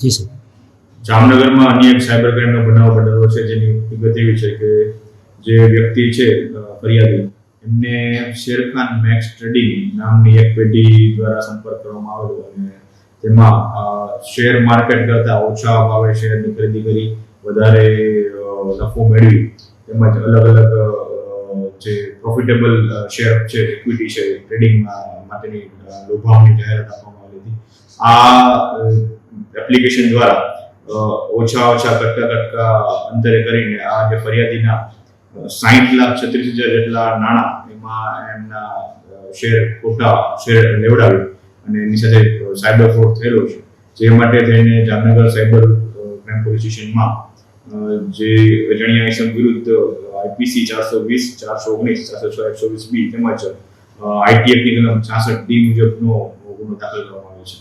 જી sir. જામનગરમાં અન્ય એક સાયબર ક્રાઇમનો બનાવ બનેલો છે, જેની વિગત એવી છે કે જે વ્યક્તિ છે ફરિયાદી, એમને શેરખાન મેક્સ ટ્રેડિંગ નામની એક પેઢી દ્વારા સંપર્ક કરવામાં આવેલો અને તેમાં શેર માર્કેટ કરતાં ઓછા ભાવે શેરની ખરીદી કરી, વધારે નફો મેળવી, તેમજ અલગ અલગ જે પ્રોફિટેબલ શેર છે ઇક્વિટી છે ટ્રેડિંગ માટેની લોભાવની જાહેરાત આપવામાં આવી હતી. આ એપ્લિકેશન દ્વારા ઓછા ઓછા કટકા કટકા અંતરે કરીને આ જે ફરિયાદીના સાહીઠ લાખ છત્રીસ હજાર જેટલા નાણાં એમાં એમના શેર ખોટા શેર લેવડાવી અને એની સાથે સાયબર ફ્રોડ થયેલો છે. જે માટે થઈને જામનગર સાયબર ક્રાઇમ પોલીસ સ્ટેશનમાં જે અજાણ્યા ઇસમ વિરુદ્ધ આઈપીસી ચારસો વીસ, ચારસો ઓગણીસ, ચારસો છ, એકસો વીસ બી તેમજ આઈટીએફની કલમ છાસઠ ડી મુજબનો ગુનો દાખલ કરવામાં આવ્યો છે.